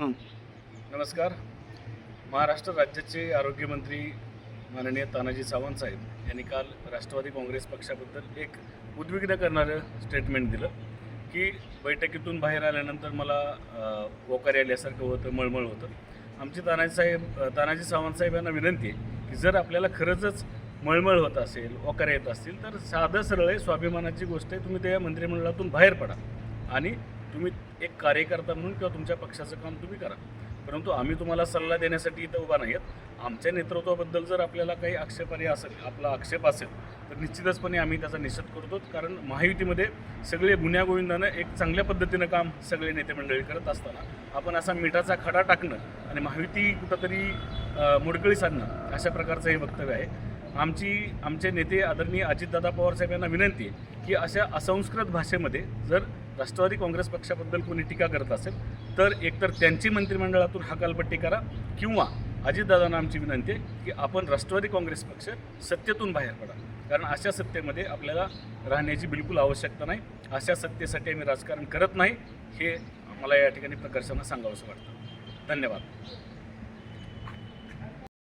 नमस्कार. महाराष्ट्र राज्याचे आरोग्यमंत्री माननीय तानाजी सावंत साहेब यांनी काल राष्ट्रवादी काँग्रेस पक्षाबद्दल एक उद्विग्न करणारं स्टेटमेंट दिलं की बैठकीतून बाहेर आल्यानंतर मला वोकार आल्यासारखं होतं मळमळ होतं. आमची तानाजी साहेब तानाजी सावंत साहेब यांना विनंती आहे की जर आपल्याला खरंचच मळमळ होत असेल वकार येत असतील तर साधं सरळ आहे स्वाभिमानाची गोष्ट आहे तुम्ही त्या मंत्रिमंडळातून बाहेर पडा. आणि तुम्ही एक कार्यकर्ता म्हणून किंवा तुमच्या पक्षाचं काम तुम्ही करा. परंतु आम्ही तुम्हाला सल्ला देण्यासाठी इथं उभा नाही आहेत आमच्या नेतृत्वाबद्दल जर आपल्याला काही आक्षेपार्ह असेल आपला आक्षेप असेल तर निश्चितचपणे आम्ही त्याचा निषेध करतो. कारण महायुतीमध्ये सगळे गुन्ह्यागोविंदानं एक चांगल्या पद्धतीनं काम सगळे नेते मंडळी करत असताना आपण असा मिठाचा खडा टाकणं आणि महायुती कुठंतरी अ, मोडकळीस आणणं अशा प्रकारचं हे वक्तव्य आहे. आमची आमचे नेते आदरणीय अजितदादा पवार साहेब यांना विनंती आहे की अशा असंस्कृत भाषेमध्ये जर राष्ट्रवादी काँग्रेस पक्षाबद्दल कोणी टीका करत असेल तर एकतर त्यांची मंत्रिमंडळातून हकालपट्टी करा किंवा अजितदादांना आमची विनंती आहे की आपण राष्ट्रवादी काँग्रेस पक्ष सत्तेतून बाहेर पडा. कारण अशा सत्तेमध्ये आपल्याला राहण्याची बिलकुल आवश्यकता नाही. अशा सत्तेसाठी आम्ही राजकारण करत नाही हे मला या ठिकाणी प्रकर्षानं सांगावंसं वाटतं. धन्यवाद.